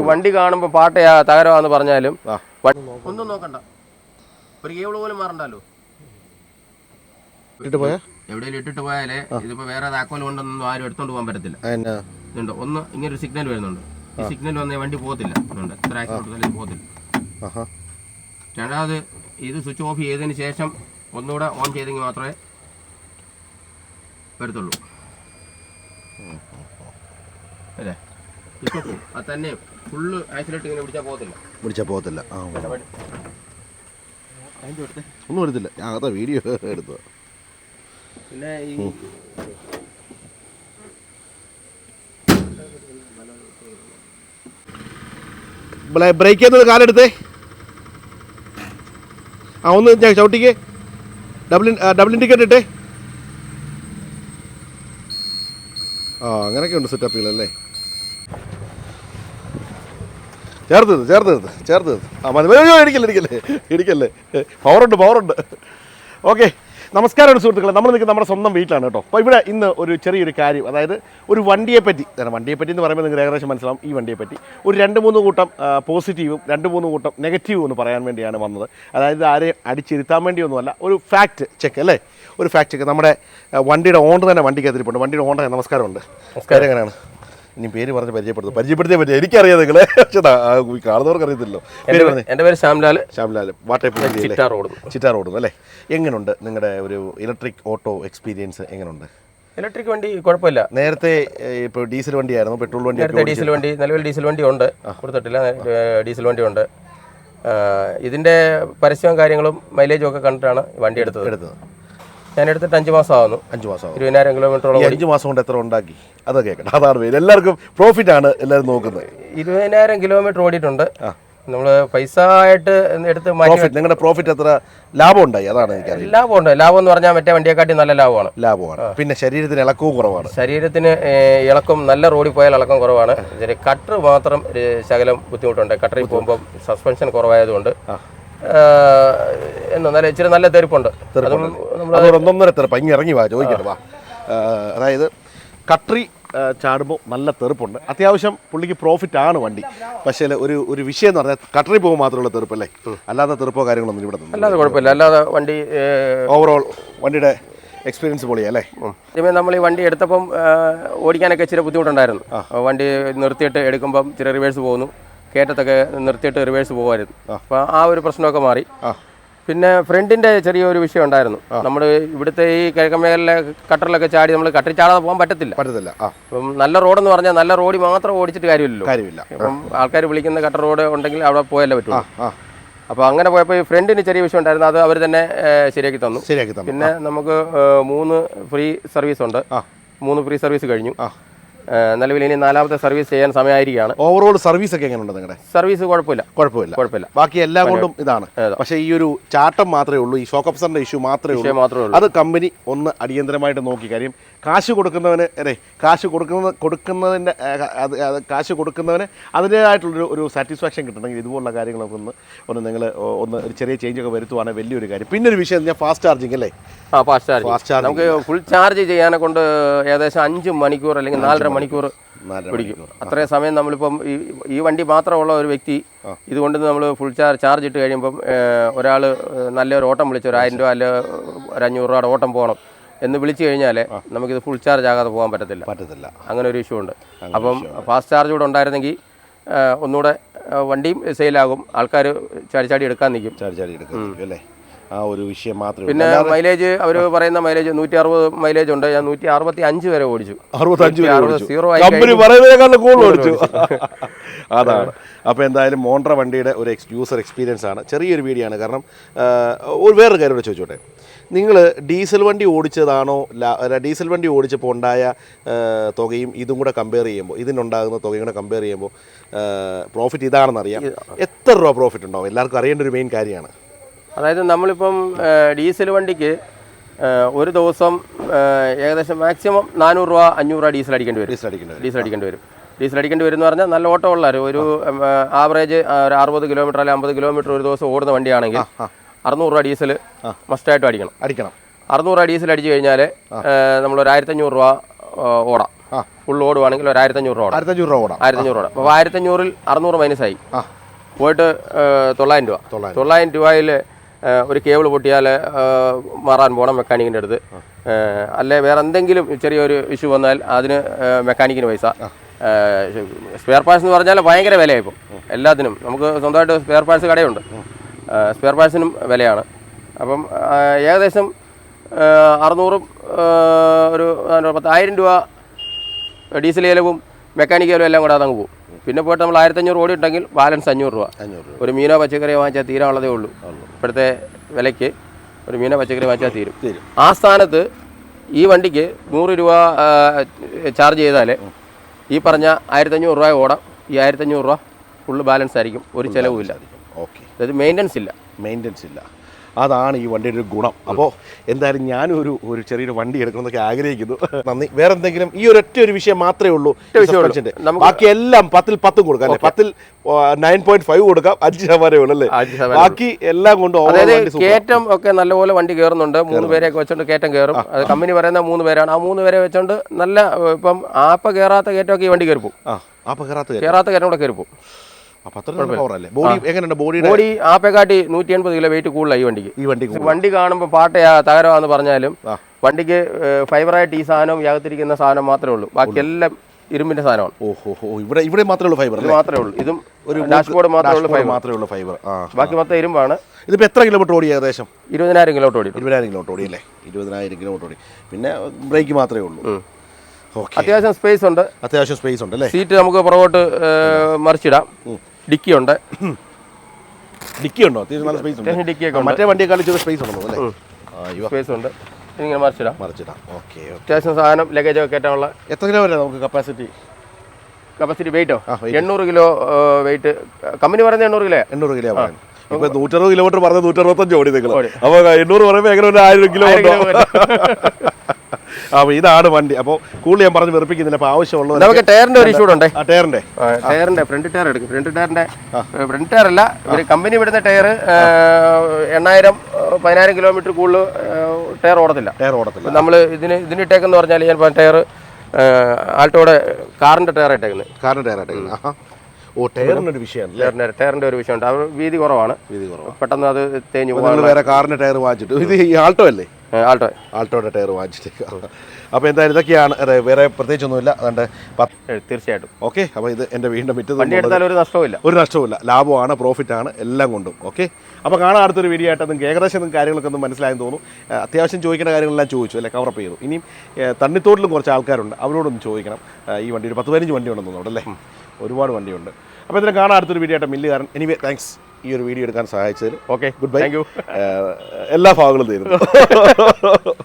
വണ്ടി കാണുമ്പോൾ പാട്ട് യാ- തകരമാന്ന് പറഞ്ഞാലും ഒന്നും നോക്കണ്ട. ഒരു കേബിൾ പോലും മാറണ്ടല്ലോ. ഇട്ടിട്ട് പോയാ? എവിടെയെങ്കിലും ഇട്ടിട്ട് പോയാലേ ഇതിപ്പോ വേറെ താക്കോൽ കൊണ്ടൊന്നും ആരും എടുത്തോണ്ട് പോകാൻ പറ്റത്തില്ല. ഇതുണ്ട്. ഒന്ന് ഇങ്ങനെ ഒരു സിഗ്നൽ വരുന്നുണ്ട്. ഈ സിഗ്നൽ വന്നേ വണ്ടി പോകത്തില്ല. ഇതുണ്ട്. എത്ര ആക്സിഡന്റ് കൊടുത്താലും ഇത് പോകത്തില്ല. രണ്ടാമത് ഇത് സ്വിച്ച് ഓഫ് ചെയ്തതിന് ശേഷം ഒന്നുകൂടെ ഓൺ ചെയ്തെങ്കിൽ മാത്രമേ വരത്തുള്ളൂ. അല്ലേ? ഇപ്പൊ പോവും. അത് തന്നെ ഫുള്ള് ആക്സിലേറ്റ് ഇങ്ങനെ പിടിച്ചാൽ പോകത്തില്ല. പിടിച്ചാൽ പോകത്തില്ല. ആ ഒന്നും എടുത്തില്ല ഞാൻ അതാ വീഡിയോ എടുത്തു പിന്നെ ഈ ബ്രേക്ക് ചെയ്യുന്നത് കാലെടുത്തേ. ആ ഒന്ന് ഞാൻ ചവിട്ടിക്കേ. ഡബിൾ ഡബിൾ ഇൻഡിക്കേറ്റ് ഇട്ടേ. ആ അങ്ങനെയൊക്കെ ഉണ്ട് സെറ്റപ്പുകളല്ലേ ചേർത്ത് നിർത്ത്, ചേർത്ത് നിർത്ത്, ചേർത്ത് നിർത്ത്. ആ മതി മതി, ഇടിക്കല്ലേ ഇടിക്കല്ലേ ഇടിക്കല്ലേ. പവറുണ്ട് പവറുണ്ട്. ഓക്കെ നമസ്കാരം സുഹൃത്തുക്കളെ. നമ്മൾ നിൽക്കുന്നത് നമ്മുടെ സ്വന്തം വീട്ടിലാണ് കേട്ടോ. അപ്പോൾ ഇവിടെ ഇന്ന് ഒരു ചെറിയൊരു കാര്യം അതായത് ഒരു വണ്ടിയെപ്പറ്റി പറ്റി വണ്ടിയെപ്പറ്റി വണ്ടിയെ പറ്റി എന്ന് പറയുമ്പോൾ നിങ്ങൾക്ക് ഏകദേശം മനസ്സിലാവും ഈ വണ്ടിയെപ്പറ്റി. ഒരു രണ്ട് മൂന്ന് കൂട്ടം പോസിറ്റീവും രണ്ട് മൂന്ന് കൂട്ടം നെഗറ്റീവും എന്ന് പറയാൻ വേണ്ടിയാണ് വന്നത്. അതായത് ആരെയും അടിച്ചിരുത്താൻ വേണ്ടിയൊന്നുമല്ല ഒരു ഫാക്റ്റ് ചെക്ക് അല്ലേ? ഒരു ഫാക്റ്റ് ചെക്ക് നമ്മുടെ വണ്ടിയുടെ ഓണർ തന്നെ വണ്ടിക്ക് എതിരിപ്പുണ്ട്. വണ്ടിയുടെ ഓണർ നമസ്കാരമുണ്ട്. നമസ്കാരം. എങ്ങനെയാണ്? ഇനി പേര് പറഞ്ഞ് പരിചയപ്പെടുത്തും. പരിചയപ്പെടുത്തിയേ പറ്റും എനിക്കറിയാം നിങ്ങളെ. പക്ഷേ കാണുന്നവർക്ക് അറിയത്തില്ലല്ലോ. പേര് പറഞ്ഞേ. എന്റെ പേര് ശ്യാംലാൽ. ശ്യാംലാൽ. വാട്ടേപ്പ് ചിറ്റാ റോഡ്. ചിറ്റാർ ഓടുന്നു അല്ലേ? എങ്ങനെയുണ്ട് നിങ്ങളുടെ ഒരു ഇലക്ട്രിക് ഓട്ടോ എക്സ്പീരിയൻസ് എങ്ങനെയുണ്ട് ഇലക്ട്രിക് വണ്ടി കുഴപ്പമില്ല. നേരത്തെ ഇപ്പോൾ ഡീസൽ വണ്ടിയായിരുന്നു പെട്രോൾ വണ്ടി നേരത്തെ ഡീസൽ വണ്ടി നിലവിൽ ഡീസൽ വണ്ടി ഉണ്ട്. കൊടുത്തിട്ടില്ല. ഡീസൽ വണ്ടി ഉണ്ട്. ഇതിന്റെ പരസ്യവും കാര്യങ്ങളും മൈലേജും ഒക്കെ കണ്ടിട്ടാണ് വണ്ടി എടുത്തത്. എടുത്തത്. ഞാൻ എടുത്തിട്ട് അഞ്ച് മാസം ആവുന്നു അഞ്ച് മാസമാവും. ഇരുപതിനായിരം കിലോമീറ്ററോളം അഞ്ച് മാസം കൊണ്ട് എത്ര ഉണ്ടാക്കി? അത് കേൾക്കട്ടെ അതാണ് എല്ലാവർക്കും പ്രോഫിറ്റ് ആണ് എല്ലാവരും നോക്കുന്നത്. ഇരുപതിനായിരം കിലോമീറ്റർ ഓടിയിട്ടുണ്ട്. നമ്മൾ പൈസ ആയിട്ട് എടുത്ത് പ്രോഫിറ്റ് നിങ്ങളുടെ പ്രോഫിറ്റ് എത്ര? ലാഭം ഉണ്ടായി അതാണ് എനിക്ക് ലാഭം ഉണ്ട്. ലാഭം എന്ന് പറഞ്ഞാൽ മറ്റേ വണ്ടിയെക്കാട്ടി നല്ല ലാഭമാണ്. ലാഭമാണ്. പിന്നെ ശരീരത്തിന് ഇളക്കവും കുറവാണ്. ശരീരത്തിന് ഇളക്കും നല്ല റോഡിൽ പോയാൽ ഇളക്കം കുറവാണ്. കട്ടർ മാത്രം ശകലം ബുദ്ധിമുട്ടുണ്ട്. കട്ടറിൽ പോകുമ്പോൾ സസ്പെൻഷൻ കുറവായതുകൊണ്ട്. നല്ല ഇച്ചിരി നല്ല തെരുപ്പുണ്ട്. ഒന്നൊന്നര തെറുപ്പ് ഇങ്ങനെ ഇറങ്ങി വാ ചോദിക്കട്ടെ വാ. അതായത് കട്രി ചാടുമ്പോൾ നല്ല തെറുപ്പുണ്ട് അത്യാവശ്യം പുള്ളിക്ക് പ്രോഫിറ്റ് ആണ് വണ്ടി. പക്ഷേ ഒരു ഒരു വിഷയം എന്ന് പറഞ്ഞാൽ കട്ടറി പോകുമ്പോൾ മാത്രമുള്ള തെറുപ്പല്ലേ അല്ലാതെ തെറുപ്പോ കാര്യങ്ങളൊന്നും ഇവിടെ അല്ലാതെ കുഴപ്പമില്ല. അല്ലാതെ വണ്ടി ഓവറോൾ വണ്ടിയുടെ എക്സ്പീരിയൻസ് പൊളിയല്ലേ? ആദ്യമേ നമ്മൾ ഈ വണ്ടി എടുത്തപ്പം ഓടിക്കാനൊക്കെ ഇച്ചിരി ബുദ്ധിമുട്ടുണ്ടായിരുന്നു. വണ്ടി നിർത്തിയിട്ട് എടുക്കുമ്പം ഇച്ചിരി റിവേഴ്സ് പോകുന്നു. കയറ്റത്തൊക്കെ നിർത്തിയിട്ട് റിവേഴ്സ് പോകുമായിരുന്നു അപ്പോൾ ആ ഒരു പ്രശ്നമൊക്കെ മാറി. പിന്നെ ഫ്രണ്ടിന്റെ ചെറിയൊരു വിഷയം ഉണ്ടായിരുന്നു. നമ്മൾ ഇവിടുത്തെ ഈ കിഴക്കൻ മേഖലയിലെ കട്ടറിലൊക്കെ ചാടി നമ്മൾ കട്ടറി ചാടാതെ പോകാൻ പറ്റത്തില്ല. പറ്റത്തില്ല. അപ്പം നല്ല റോഡെന്ന് പറഞ്ഞാൽ നല്ല റോഡിൽ മാത്രം ഓടിച്ചിട്ട് കാര്യമില്ലല്ലോ. കാര്യമില്ല. അപ്പം ആൾക്കാർ വിളിക്കുന്ന കട്ടർ റോഡ് ഉണ്ടെങ്കിൽ അവിടെ പോയല്ലേ പറ്റുള്ളൂ അപ്പോൾ അങ്ങനെ പോയപ്പോൾ ഈ ഫ്രണ്ടിന് ചെറിയ വിഷയം ഉണ്ടായിരുന്നു. അത് അവർ തന്നെ ശരിയാക്കി തന്നു. ശരിയാക്കി തന്നു. പിന്നെ നമുക്ക് മൂന്ന് ഫ്രീ സർവീസ് ഉണ്ട് മൂന്ന് ഫ്രീ സർവീസ് കഴിഞ്ഞു. നിലവിൽ ഇനി നാലാമത്തെ സർവീസ് ചെയ്യാൻ സമയമായിരിക്കുകയാണ്. ഓവറോൾ സർവീസ് ഒക്കെ എങ്ങനെയുണ്ട് നിങ്ങളുടെ? സർവീസ് കുഴപ്പമില്ല. കുഴപ്പമില്ല. കുഴപ്പമില്ല. ബാക്കി എല്ലാം കൊണ്ടും ഇതാണ്. പക്ഷെ ഈ ഒരു ചാട്ടം മാത്രമേ ഉള്ളൂ ഈ ഷോക്ക് അപ്സറിന്റെ ഇഷ്യൂ മാത്രമേ ഉള്ളൂ. മാത്രമേ ഉള്ളൂ. അത് കമ്പനി ഒന്ന് അടിയന്തരമായിട്ട് നോക്കി കാര്യം കാശ് കൊടുക്കുന്നവന് അല്ലേ കാശ് കൊടുക്കുന്ന കൊടുക്കുന്നതിന്റെ അത് അത് കാശ് കൊടുക്കുന്നവന് അതിന്റേതായിട്ടുള്ളൊരു ഒരു സാറ്റിസ്ഫാക്ഷൻ കിട്ടണമെങ്കിൽ ഇതുപോലുള്ള കാര്യങ്ങളൊക്കെ ഒന്ന് ഒന്ന് നിങ്ങൾ ഒന്ന് ഒരു ചെറിയ ചേഞ്ച് ഒക്കെ വരുത്തുവാണെങ്കിൽ വലിയൊരു കാര്യം. പിന്നെ ഒരു വിഷയം ഞാൻ ഫാസ്റ്റ് ചാർജിങ് അല്ലേ? ആ ഫാസ്റ്റ് ചാർജ് ഫാസ്റ്റ് ചാർജ് നമുക്ക് ഫുൾ ചാർജ് ചെയ്യാനെ കൊണ്ട് ഏകദേശം അഞ്ച് മണിക്കൂർ അല്ലെങ്കിൽ നാലര മണിക്കൂർ നാലര പിടിക്കും. അത്രയും സമയം നമ്മളിപ്പം ഈ ഈ വണ്ടി മാത്രമുള്ള ഒരു വ്യക്തി ഇതുകൊണ്ട് നമ്മൾ ഫുൾ ചാർജ് ചാർജ് ഇട്ട് കഴിയുമ്പം ഒരാൾ നല്ലൊരു ഓട്ടം വിളിച്ച് ഒരു ആയിരം രൂപ അല്ലെ ഒരു അഞ്ഞൂറ് രൂപയുടെ ഓട്ടം പോകണം എന്ന് വിളിച്ചു കഴിഞ്ഞാൽ നമുക്കിത് ഫുൾ ചാർജ് ആകാതെ പോകാൻ പറ്റത്തില്ല. പറ്റത്തില്ല. അങ്ങനെ ഒരു ഇഷ്യൂ ഉണ്ട്. അപ്പം ഫാസ്റ്റ് ചാർജ് കൂടെ ഉണ്ടായിരുന്നെങ്കിൽ ഒന്നുകൂടെ വണ്ടിയും സെയിലാകും ആൾക്കാർ ചാടി ചാടി എടുക്കാൻ നിൽക്കും. ചാടിച്ചാടി ചാടി എടുക്കും അല്ലേ? ആ ഒരു വിഷയം മാത്രമേ പിന്നെ മൈലേജ് അവർ പറയുന്ന മൈലേജ് നൂറ്റി അറുപത് മൈലേജ് ഉണ്ട് ഞാൻ നൂറ്റി അറുപത്തി അഞ്ച് വരെ ഓടിച്ചു. അറുപത്തഞ്ച്. സീറോ കമ്പനി പറയുന്നതിനേക്കാളും കൂടുതൽ ഓടിച്ചു. അതാണ്. അപ്പോൾ എന്തായാലും മോണ്ട്ര വണ്ടിയുടെ ഒരു എക്സ് യൂസർ എക്സ്പീരിയൻസ് ആണ്. ചെറിയൊരു വീഡിയോ ആണ്. കാരണം ഒരു വേറൊരു കാര്യം കൂടെ ചോദിച്ചോട്ടെ. നിങ്ങൾ ഡീസൽ വണ്ടി ഓടിച്ചതാണോ ഡീസൽ വണ്ടി ഓടിച്ചപ്പോൾ ഉണ്ടായ തുകയും ഇതും കൂടെ കമ്പയർ ചെയ്യുമ്പോൾ ഇതിനുണ്ടാകുന്ന തുകയും കൂടെ കമ്പയർ ചെയ്യുമ്പോൾ പ്രോഫിറ്റ് ഇതാണെന്നറിയാം. എത്ര രൂപ പ്രോഫിറ്റ് ഉണ്ടാവും? എല്ലാവർക്കും അറിയേണ്ട ഒരു മെയിൻ കാര്യമാണ്. അതായത് നമ്മളിപ്പം ഡീസൽ വണ്ടിക്ക് ഒരു ദിവസം ഏകദേശം മാക്സിമം നാനൂറ് രൂപ അഞ്ഞൂറ് രൂപ ഡീസൽ അടിക്കേണ്ടി വരും. ഡീസൽ വരും. ഡീസൽ അടിക്കേണ്ടി വരും. ഡീസൽ അടിക്കേണ്ടി വരും എന്ന് പറഞ്ഞാൽ നല്ല ഓട്ടോ ഉള്ള ഒരു ആവറേജ് ഒരു അറുപത് കിലോമീറ്റർ അല്ലെങ്കിൽ അമ്പത് കിലോമീറ്റർ ഒരു ദിവസം ഓടുന്ന വണ്ടിയാണെങ്കിൽ അറുന്നൂറ് രൂപ ഡീസൽ മസ്റ്റായിട്ടും അടിക്കണം. അടിക്കണം. അറുന്നൂറ് രൂപ ഡീസൽ അടിച്ചു കഴിഞ്ഞാൽ നമ്മൾ ആയിരത്തഞ്ഞൂറ് രൂപ ഓടാം. ഫുൾ ഓടുവാണെങ്കിൽ ഒരു ആയിരത്തഞ്ഞൂറ് രൂപ ഓടാം. ആയിരത്തഞ്ഞൂറ് രൂപ ഓടാം. ആയിരത്തഞ്ഞൂറ് രൂപ അപ്പോൾ ആയിരത്തഞ്ഞൂറിൽ അറുന്നൂറ് മൈനസ് ആയി. പോയിട്ട് തൊള്ളായിരം രൂപ. തൊള്ളായിരം രൂപയിൽ ഒരു കേബിൾ പൊട്ടിയാൽ മാറാൻ പോകണം മെക്കാനിക്കിന്റെ അടുത്ത്. അല്ലെ വേറെ എന്തെങ്കിലും ചെറിയൊരു ഇഷ്യൂ വന്നാൽ അതിന് മെക്കാനിക്കിന് പൈസ. സ്പെയർ പാർട്സ് എന്ന് പറഞ്ഞാൽ ഭയങ്കര വിലയാണ് ഇപ്പം എല്ലാത്തിനും. നമുക്ക് സ്വന്തമായിട്ട് സ്പെയർ പാർട്സ് കടയുണ്ട്. സ്പെയർ പാർട്സിനും വിലയാണ്. അപ്പം ഏകദേശം അറുന്നൂറും ഒരു പത്തായിരം രൂപ ഡീസൽ ചെലവും മെക്കാനിക്കലും എല്ലാം കൂടെ അതങ്ങ് പോകും പിന്നെ പോയിട്ട് നമ്മൾ ആയിരത്തഞ്ഞൂറ് കോടി ഉണ്ടെങ്കിൽ ബാലൻസ് അഞ്ഞൂറ് രൂപ. അഞ്ഞൂറ് രൂപ. ഒരു മീനോ പച്ചക്കറി വാങ്ങിച്ചാൽ തീരാനുള്ളതേ ഉള്ളൂ. ഇപ്പോഴത്തെ വിലയ്ക്ക് ഒരു മീനോ പച്ചക്കറി വാങ്ങിച്ചാൽ തീരും. ആ സ്ഥാനത്ത് ഈ വണ്ടിക്ക് നൂറ് രൂപ ചാർജ് ചെയ്താൽ ഈ പറഞ്ഞ ആയിരത്തഞ്ഞൂറ് രൂപ ഓടാം. ഈ ആയിരത്തഞ്ഞൂറ് രൂപ ഫുള്ള് ബാലൻസ് ആയിരിക്കും. ഒരു ചിലവുമില്ല. ഓക്കെ അതായത് മെയിന്റനൻസ് ഇല്ല. മെയിന്റെനൻസ് ഇല്ല. അതാണ് ഈ വണ്ടിയുടെ ഒരു ഗുണം. അപ്പോൾ എന്തായാലും ഞാനും ഒരു ഒരു ചെറിയൊരു വണ്ടി എടുക്കണമെന്നൊക്കെ ആഗ്രഹിക്കുന്നു. നന്ദി. വേറെ എന്തെങ്കിലും ഈ ഒരു ഒറ്റ ഒരു വിഷയം മാത്രമേ ഉള്ളൂ ബാക്കി എല്ലാം പത്തിൽ പത്തും കൊടുക്കാം അല്ലേ? പത്തിൽ നയൻ പോയിന്റ് ഫൈവ് കൊടുക്കാം. അഞ്ച് ശതമാനമേ ഉള്ളൂ അല്ലേ? ബാക്കി എല്ലാം കൊണ്ടും കയറ്റം ഒക്കെ നല്ലപോലെ വണ്ടി കയറുന്നുണ്ട് മൂന്ന് പേരെയൊക്കെ വെച്ചോണ്ട് കയറ്റം കയറും അത് കമ്പനി പറയുന്ന മൂന്ന് പേരാണ്. ആ മൂന്ന് പേരെ വെച്ചോണ്ട് നല്ല ഇപ്പം ആപ്പ കയറാത്ത കയറ്റമൊക്കെ ഈ വണ്ടി കയറിപ്പോ പോകും ആ അപ്പൊ കയറാത്ത കയറാത്ത കയറ്റം കൂടെ കയറി ബോഡി ആപ്പയെക്കാട്ടി നൂറ്റി എൺപത് കിലോ വെയിറ്റ് കൂടുതലാണ് ഈ വണ്ടിക്ക്. ഈ വണ്ടി വണ്ടി കാണുമ്പോൾ പാട്ടയാ തകരമാന്ന് പറഞ്ഞാലും വണ്ടിക്ക് ഫൈബറായിട്ട് ഈ സാധനം യാകത്തിരിക്കുന്ന സാധനം മാത്രമേ ഉള്ളൂ. ബാക്കിയെല്ലാം ഇരുമ്പിന്റെ സാധനമാണ്. ഓഹോ ഇവിടെ ഇവിടെ മാത്രമേ ഉള്ളൂ ഫൈബർ മാത്രമേ ഉള്ളൂ. ഇതും ഒരു ഡാഷ്ബോർഡ് മാത്രമേ ഉള്ളൂ ഫൈബർ മാത്രമേ ഉള്ളൂ ഫൈബർ ബാക്കി മൊത്തം ഇരുമ്പാണ്. ഇതിപ്പോൾ എത്ര കിലോമീറ്റർ ഓടി ഏകദേശം? ഇരുപതിനായിരം കിലോമീറ്റർ ഓടി. ഇരുപതിനായിരം കിലോമീറ്റർ ഓടി അല്ലേ? ഇരുപതിനായിരം കിലോമീറ്റർ ഓടി. പിന്നെ ബ്രേക്ക് മാത്രമേ ഉള്ളൂ. അത്യാവശ്യം സ്പേസ് ഉണ്ട്. അത്യാവശ്യം സ്പേസ് ഉണ്ട് അല്ലേ? സീറ്റ് നമുക്ക് പുറകോട്ട് മറിച്ചിടാം. ഡിക്കി ഉണ്ട് ഡിക്കി ഉണ്ടോ നല്ല സ്പേസ് ഉണ്ട്. ഡിക്കിയൊക്കെ ഉണ്ട്. മറ്റേ വണ്ടിയെക്കാളും ചെറിയ സ്പേസ് ഉണ്ടോ അല്ലേ? സ്പേസ് ഉണ്ട്. ഇങ്ങനെ മറിച്ചിടാം. മറിച്ചിടാം. ഓക്കെ അത്യാവശ്യം സാധനം ലഗേജ് ഒക്കെ കയറ്റാനുള്ള എത്ര കിലോ വരെ നമുക്ക് കപ്പാസിറ്റി കപ്പാസിറ്റി വെയിറ്റോ. എണ്ണൂറ് കിലോ വെയിറ്റ് കമ്പനി പറയുന്നത് എണ്ണൂറ് കിലോ? എണ്ണൂറ് കിലോ ഇപ്പൊ നൂറ്ററുപത് കിലോമീറ്റർ പറഞ്ഞ നൂറ്ററുപത്തഞ്ച് ഓടി നിങ്ങൾ. അപ്പൊ എണ്ണൂറ് പറയുമ്പോൾ എങ്ങനെ ഒരു ആയിരം കിലോ അപ്പൊ ഇതാണ് വണ്ടി. അപ്പോൾ കൂടുതൽ ഞാൻ പറഞ്ഞ് വെറുപ്പിക്കുന്നില്ല. അപ്പൊ ആവശ്യമുള്ളത് നമുക്ക് ടയറിന്റെ ഒരു ഇഷ്യൂ ഉണ്ട്? ടയറിന്റെ. ടയറിന്റെ ഫ്രണ്ട് ടയർ എടുക്കും. ഫ്രണ്ട് ടയറിന്റെ ഫ്രണ്ട് ടയർ അല്ല ഒരു കമ്പനി വിടുന്ന ടയർ എണ്ണായിരം പതിനായിരം കിലോമീറ്റർ കൂടുതൽ ടയർ ഓടത്തില്ല. ടയർ ഓടത്തില്ല. നമ്മൾ ഇതിന് ഇതിന് ഇട്ടേക്കെന്ന് പറഞ്ഞാൽ ഞാൻ ടയർ ആൾട്ടോടെ കാറിന്റെ ടയർ ഇട്ടേക്കുന്നത് കാറിന്റെ ടയർ ആഹാ ഓ ടയറിനൊരു വിഷയമാണ് ടയറിന്റെ ഒരു വിഷയമുണ്ട്. അവർ വീതി കുറവാണ്. വീതി കുറവാണ്. പെട്ടെന്ന് അത് തേഞ്ഞു പോകാൻ വേറെ കാറിന്റെ ടയർ വാങ്ങിച്ചിട്ട് ഇത് ഈ ആൾട്ടോ അല്ലേ? ആൾട്ടോ. ആൾട്ടോയുടെ ടയർ വാങ്ങിച്ചിട്ട് അപ്പോൾ എന്തായാലും ഇതൊക്കെയാണ് വേറെ പ്രത്യേകിച്ചൊന്നുമില്ല. അതുകൊണ്ട് തീർച്ചയായിട്ടും. ഓക്കെ അപ്പോൾ ഇത് എന്റെ വണ്ടി മുറ്റത്ത് എടുത്താൽ ഒരു നഷ്ടവുമില്ല. ഒരു നഷ്ടവുമില്ല. ലാഭമാണ് പ്രോഫിറ്റ് ആണ് എല്ലാം കൊണ്ടും. ഓക്കെ? അപ്പോൾ കാണാൻ അടുത്തൊരു വീഡിയോ ആയിട്ട്. നിങ്ങൾക്ക് ഏകദേശം കാര്യങ്ങളൊക്കെ ഒന്ന് മനസ്സിലായെന്ന് തോന്നുന്നു. അത്യാവശ്യം ചോദിക്കേണ്ട കാര്യങ്ങളെല്ലാം ചോദിച്ചു അല്ലേ? കവറപ്പ് ചെയ്തു. ഇനിയും തണ്ണിത്തോട്ടിലും കുറച്ച് ആൾക്കാരുണ്ട്. അവരോടൊന്ന് ചോദിക്കണം. ഈ വണ്ടി ഒരു പത്ത് പതിനഞ്ച് വണ്ടി ഉണ്ടെന്ന് തോന്നുന്നു അവിടെ അല്ലേ ഒരുപാട് വണ്ടിയുണ്ട്. അപ്പോൾ ഇതിനെ കാണാൻ അടുത്തൊരു വീഡിയോ ആയിട്ട്. മില്ലുകാരൻ എനിവേ താങ്ക്സ് ഈ ഒരു വീഡിയോ എടുക്കാൻ സഹായിച്ചതിൽ okay good bye thank you എല്ലാ ഭാഗങ്ങളും തീരുന്നു.